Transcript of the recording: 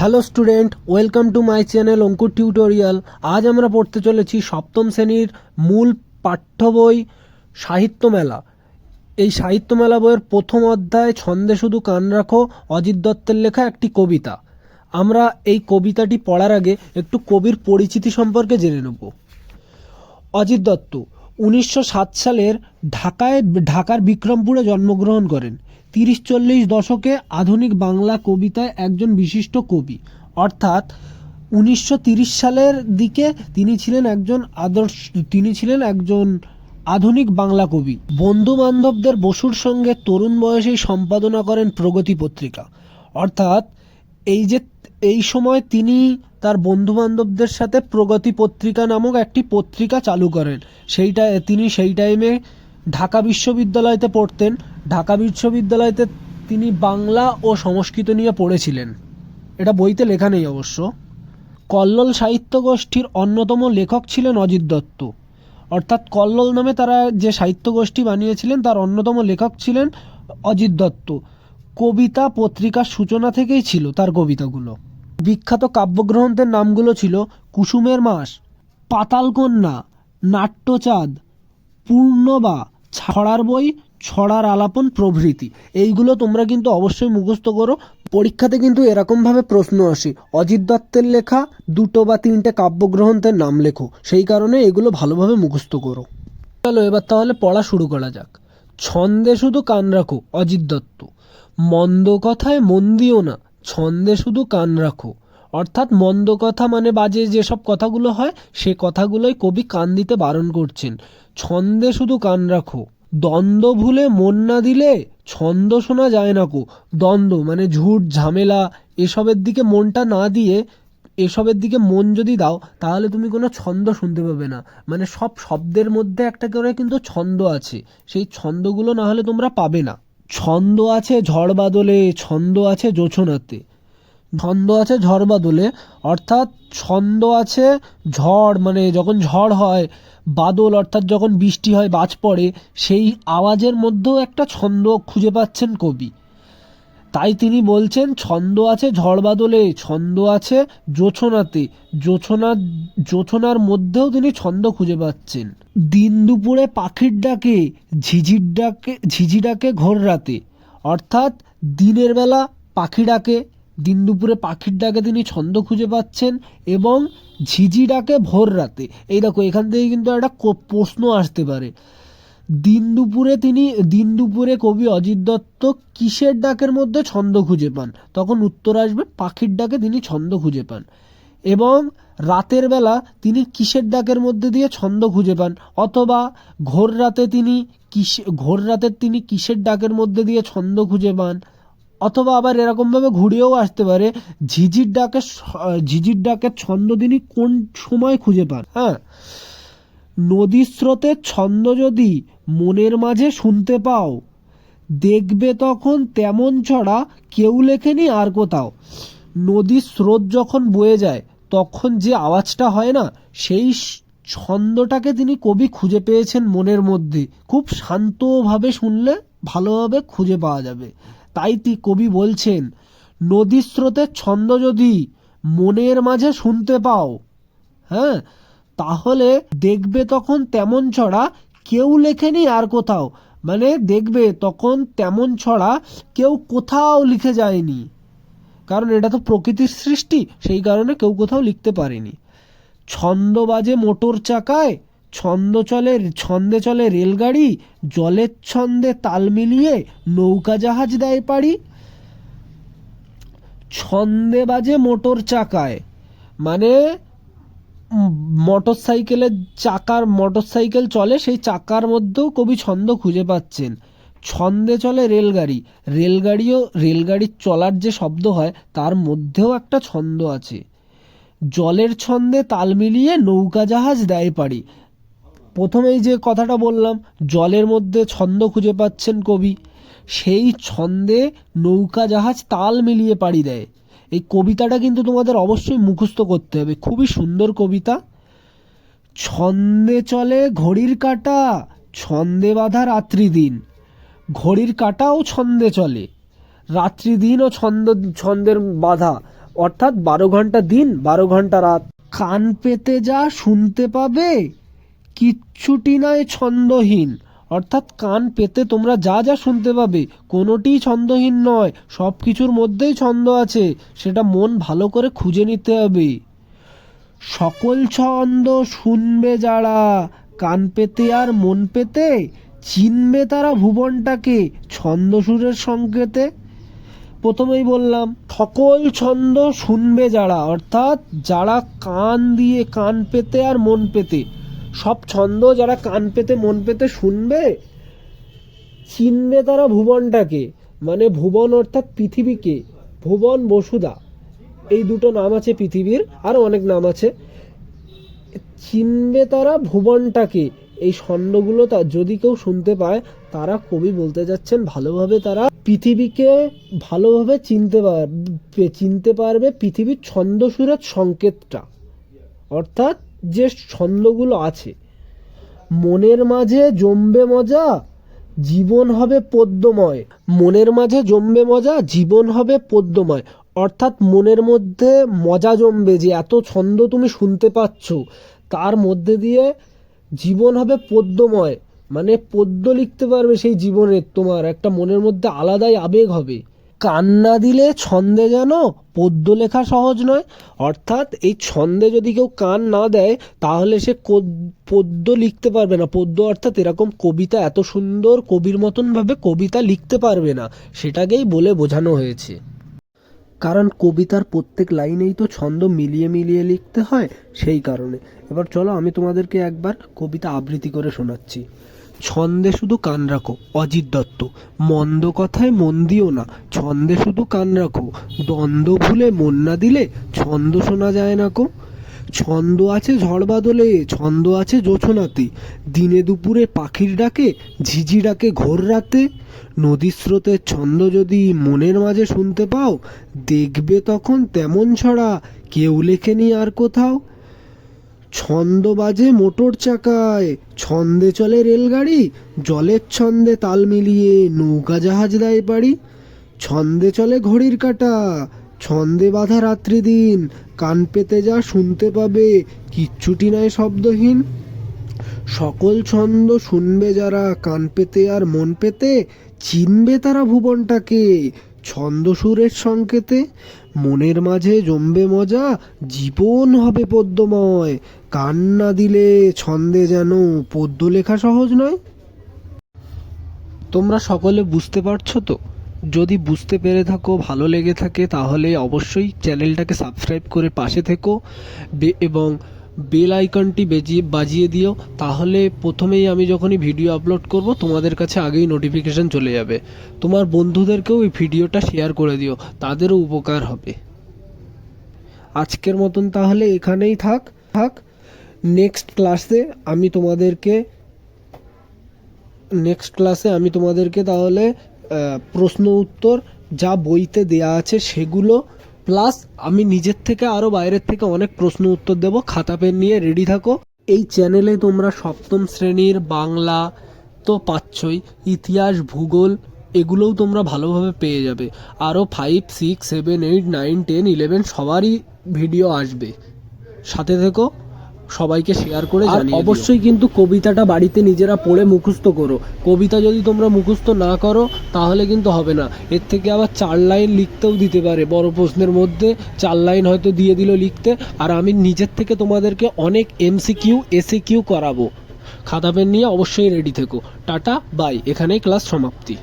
Hello student welcome to my channel Ankur tutorial আজ আমরা পড়তে চলেছি সপ্তম শ্রেণির মূল পাঠ্য বই সাহিত্য মেলা। এই সাহিত্য মেলা বইয়ের প্রথম অধ্যায়, ছন্দে শুধু কান রাখো, অজিত দত্তের লেখা একটি কবিতা। আমরা এই কবিতাটি পড়ার আগে একটু কবির পরিচিতি সম্পর্কে জেনে নেব। অজিত দত্ত, উনিশশো সাত সালের ঢাকায়, ঢাকার বিক্রমপুরে জন্মগ্রহণ করেন। তিরিশ চল্লিশ দশকে আধুনিক বাংলা কবিতায় একজন বিশিষ্ট কবি। অর্থাৎ উনিশশো সালের দিকে তিনি ছিলেন একজন আদর্শ, তিনি ছিলেন একজন আধুনিক বাংলা কবি। বন্ধু বান্ধবদের বসুর সঙ্গে তরুণ বয়সেই সম্পাদনা করেন প্রগতি পত্রিকা। অর্থাৎ এই যে, এই সময় তিনি তার বন্ধু বান্ধবদের সাথে প্রগতি পত্রিকা নামক একটি পত্রিকা চালু করেন। সেইটা, তিনি সেই টাইমে ঢাকা বিশ্ববিদ্যালয়তে পড়তেন। ঢাকা বিশ্ববিদ্যালয়তে তিনি বাংলা ও সংস্কৃত নিয়ে পড়েছিলেন। এটা বইতে লেখা নেই অবশ্য। কল্লোল সাহিত্য গোষ্ঠীর অন্যতম লেখক ছিলেন অজিত দত্ত। অর্থাৎ কল্লোল নামে তারা যে সাহিত্য গোষ্ঠী বানিয়েছিলেন, তার অন্যতম লেখক ছিলেন অজিত দত্ত। কবিতা পত্রিকার সূচনা থেকেই ছিল তার কবিতাগুলো। বিখ্যাত কাব্যগ্রন্থের নামগুলো ছিল কুসুমের মাস, পাতালকন্যা, নাট্যচাঁদ, পূর্ণবা, ছড়ার বই ছড়ার আলাপন প্রভৃতি। এইগুলো তোমরা কিন্তু অবশ্যই মুখস্থ করো। পরীক্ষাতে কিন্তু এরকমভাবে প্রশ্ন আসে। অজিত দত্তের লেখা, দুটো বা তিনটে কাব্যগ্রন্থের নাম লেখো। সেই কারণে এগুলো ভালোভাবে মুখস্থ করো। চলো এবার তাহলে পড়া শুরু করা যাক। ছন্দে শুধু কান রাখো, অজিত দত্ত। মন্দ কথায় মন দিও না, ছন্দে শুধু কান রাখো। অর্থাৎ মন্দ কথা মানে বাজে যেসব কথাগুলো হয়, সে কথাগুলোই কবি কান দিতে বারণ করছেন। ছন্দে শুধু কান রাখো। দ্বন্দ্ব ভুলে মন না দিলে ছন্দ শোনা যায় না কো। দ্বন্দ্ব মানে ঝুট, ঝামেলা, এসবের দিকে মনটা না দিয়ে এসবের দিকে মন যদি দাও, তাহলে তুমি কোনো ছন্দ শুনতে পাবে না। মানে সব শব্দের মধ্যে একটা করে কিন্তু ছন্দ আছে। সেই ছন্দগুলো না হলে তোমরা পাবে না। ছন্দ আছে ঝড় বাদলে, ছন্দ আছে জোছনাতে। ছন্দ আছে ঝড় বাদলে অর্থাৎ ছন্দ আছে ঝড় মানে যখন ঝড় হয়, বাদল অর্থাৎ যখন বৃষ্টি হয়, বাজ পড়ে, সেই আওয়াজের মধ্যেও একটা ছন্দ খুঁজে পাচ্ছেন কবি। তাই তিনি বলছেন, ছন্দ আছে ঝড় বাদলে ছন্দ আছে জোছনাতে জোছনা জোছনার মধ্যেও তিনি ছন্দ খুঁজে পাচ্ছেন। দিন দুপুরে পাখির ডাকে, ঝিঝির ডাকে, ঝিঝি ডাকে ঘোর রাতে, অর্থাৎ দিনের বেলা পাখি ডাকে দিন দুপুরে পাখির ডাকে তিনি ছন্দ খুঁজে পাচ্ছেন এবং ঝিঝি ডাকে ভোর রাতে। এই দেখো, এখান থেকে কিন্তু একটা প্রশ্ন আসতে পারে। দিন দুপুরে তিনি, দিন দুপুরে কবি অজিত দত্ত কিসের ডাকের মধ্যে ছন্দ খুঁজে পান? তখন উত্তর আসবে, পাখির ডাকে তিনি ছন্দ খুঁজে পান। এবং রাতের বেলা তিনি কিসের ডাকের মধ্যে দিয়ে ছন্দ খুঁজে পান? অথবা ঘোর রাতে তিনি কিসে ঘোর রাতে তিনি কিসের ডাকের মধ্যে দিয়ে ছন্দ খুঁজে পান? অথবা আবার এরকমভাবে ঘুরিয়েও আসতে পারে। ঝিঝির ডাকের ঝিঝির ডাকের ছন্দ তিনি কোন সময় খুঁজে পান? হ্যাঁ। নদীর স্রোতের ছন্দ যদি মনের মাঝে শুনতে পাও, দেখবে তখন তেমন ছড়া কেউ লেখেনি আর কোথাও। নদীর স্রোত যখন বয়ে যায়, তখন যে আওয়াজটা হয় না, সেই ছন্দটাকে তিনি কবি খুঁজে পেয়েছেন মনের মধ্যে। খুব শান্তভাবে শুনলে ভালোভাবে খুঁজে পাওয়া যাবে। তাই তি কবি বলছেন নদী স্রোতের ছন্দ যদি মনের মাঝে শুনতে পাও হ্যাঁ তাহলে দেখবে তখন তেমন ছড়া কেউ লেখেনি আর কোথাও। মানে দেখবে তখন তেমন ছড়া কেউ কোথাও লিখে যায়নি। কারণ এটা তো প্রকৃতির সৃষ্টি, সেই কারণে কেউ কোথাও লিখতে পারেনি। ছন্দ বাজে মোটর চাকায় ছন্দ চলে, ছন্দে চলে রেলগাড়ি জলের ছন্দে তাল মিলিয়ে নৌকা জাহাজ দেয় পারি ছন্দে বাজে মোটর চাকায়। মানে মোটর সাইকেলের চাকার মোটর সাইকেল চলে, সেই চাকার মধ্যেও কবি ছন্দ খুঁজে পাচ্ছেন। ছন্দে চলে রেলগাড়ি। রেলগাড়িও, রেলগাড়ির চলার যে শব্দ হয়, তার মধ্যেও একটা ছন্দ আছে। জলের ছন্দে তাল মিলিয়ে নৌকা জাহাজ দেয় পারি প্রথমেই যে কথাটা বললাম, জলের মধ্যে ছন্দ খুঁজে পাচ্ছেন কবি। সেই ছন্দে নৌকা জাহাজ তাল মিলিয়ে পাড়ি দেয়। এই কবিতাটা কিন্তু তোমাদের অবশ্যই মুখস্থ করতে হবে। খুবই সুন্দর কবিতা। ছন্দে চলে ঘড়ির কাঁটা, ছন্দে বাঁধা রাত্রি দিন। ঘড়ির কাঁটাও ছন্দে চলে। রাত্রি দিনও ছন্দ, ছন্দের বাধা। অর্থাৎ বারো ঘণ্টা দিন, বারো ঘণ্টা রাত। কান পেতে যা শুনতে পাবে কিচ্ছুটি নয় ছন্দহীন। অর্থাৎ কান পেতে তোমরা যা যা শুনতে পাবে, কোনোটিই ছন্দহীন নয় সব কিছুর মধ্যেই ছন্দ আছে, সেটা মন ভালো করে খুঁজে নিতে হবে। সকল ছন্দ শুনবে যারা, কান পেতে আর মন পেতে, চিনবে তারা ভুবনটাকে, ছন্দ সুরের সংকেতে প্রথমেই বললাম, সকল ছন্দ শুনবে যারা, অর্থাৎ যারা কান দিয়ে কান পেতে আর মন পেতে সব ছন্দ যারা কান পেতে, মন পেতে শুনবে, চিনবে তারা ভুবনটাকে। মানে ভুবন অর্থাৎ পৃথিবীকে। ভুবন বসুধা। এই দুটো নাম আছে পৃথিবীর আরও অনেক নাম আছে। চিনবে তারা ভুবনটাকে। এই ছন্দগুলো তা যদি কেউ শুনতে পায়, তারা কবি বলতে যাচ্ছেন, ভালোভাবে তারা পৃথিবীকে ভালোভাবে চিনতে পারবে চিনতে পারবে পৃথিবীর ছন্দ সুরের সংকেতটা। অর্থাৎ যে ছন্দগুলো আছে, মনের মাঝে জমবে মজা, জীবন হবে পদ্যময় মনের মাঝে জমবে মজা, জীবন হবে পদ্যময় অর্থাৎ মনের মধ্যে মজা জমবে যে এত ছন্দ তুমি শুনতে পাচ্ছ, তার মধ্যে দিয়ে জীবন হবে পদ্যময় মানে পদ্য লিখতে পারবে সেই জীবনের তোমার, একটা মনের মধ্যে আলাদাই আবেগ হবে। কান্না দিলে ছন্দে যেন পদ্য লেখা সহজ নয়। অর্থাৎ এই ছন্দে যদি কেউ কান না দেয়, তাহলে সে পদ্য লিখতে পারবে না। পদ্য অর্থাৎ এরকম কবিতা, এত সুন্দর কবির মতন ভাবে কবিতা লিখতে পারবে না। সেটাকেই বলে বোঝানো হয়েছে। কারণ কবিতার প্রত্যেক লাইনেই তো ছন্দ মিলিয়ে মিলিয়ে লিখতে হয়, সেই কারণে। এবার চলো আমি তোমাদেরকে একবার কবিতা আবৃত্তি করে শোনাচ্ছি। ছন্দে শুধু কান রাখো, অজিত দত্ত। মন্দ কথায় মন দিও না, ছন্দে শুধু কান রাখো। দ্বন্দ্ব ভুলে মন না দিলে ছন্দ শোনা যায় না কো। ছন্দ আছে ঝড় বাদলে, ছন্দ আছে জোছনাতে। দিনে দুপুরে পাখির ডাকে, ঝিঝি ডাকে ঘোর রাতে। নদীর স্রোতের ছন্দ যদি মনের মাঝে শুনতে পাও, দেখবে তখন তেমন ছড়া, কেউ লেখেনি আর কোথাও। ছন্দ বাজে মোটর চাকায়। ছন্দে চলে রেলগাড়ি, জলের ছন্দে তাল মিলিয়ে নৌকা জাহাজ দেয় পারি ছন্দে চলে ঘড়ির কাঁটা, ছন্দে বাঁধা রাত্রি দিন। কান পেতে যা শুনতে পাবে, কিচ্ছুটি নয় শব্দহীন। সকল ছন্দ শুনবে যারা, কান পেতে আর মন পেতে, চিনবে তারা ভুবনটাকে। ছন্দ সুরের সংকেতে মনের মাঝে জমবে মজা, জীবন হবে পদ্যময় কান না দিলে ছন্দে যেন পদ্য লেখা সহজ নয়। তোমরা সকলে বুঝতে পারছ তো? যদি বুঝতে পেরে থাকো, ভালো লেগে থাকে, তাহলে অবশ্যই চ্যানেলটাকে সাবস্ক্রাইব করে পাশে থেকো এবং বেল আইকনটি বেজিয়ে, বাজিয়ে দিও, তাহলে প্রথমেই আমি যখনই ভিডিও আপলোড করব, তোমাদের কাছে আগেই নোটিফিকেশন চলে যাবে। তোমার বন্ধুদেরকেও এই ভিডিওটা শেয়ার করে দিও, তাদেরও উপকার হবে। আজকের মতন তাহলে এখানেই থাক। থাক। নেক্সট ক্লাসে আমি তোমাদেরকে নেক্সট ক্লাসে আমি তোমাদেরকে তাহলে প্রশ্ন উত্তর যা বইতে দেয়া আছে সেগুলো প্লাস আমি নিজের থেকে আরও বাইরের থেকে অনেক প্রশ্ন উত্তর দেব। খাতা, পেন নিয়ে রেডি থাকো। এই চ্যানেলে তোমরা সপ্তম শ্রেণির বাংলা তো পাচ্ছই। ইতিহাস, ভূগোল এগুলোও তোমরা ভালোভাবে পেয়ে যাবে। আরও five six seven eight nine ten eleven সবারই ভিডিও আসবে। সাথে থেকো। সবাইকে শেয়ার করে জানিয়ে অবশ্যই কিন্তু কবিতাটা বাড়িতে নিজেরা পড়ে মুখস্থ করো। কবিতা যদি তোমরা মুখস্থ না করো তাহলে কিন্তু হবে না। এর থেকে আবার চার লাইন লিখতেও দিতে পারে। বড় প্রশ্নের মধ্যে চার লাইন হয়তো দিয়ে দিল লিখতে। আর আমি নিজের থেকে তোমাদেরকে অনেক এমসিকিউ এসি কিউ করাবো। খাতা পেন নিয়ে অবশ্যই রেডি থেকো। টাটা বাই এখানেই ক্লাস সমাপ্তি।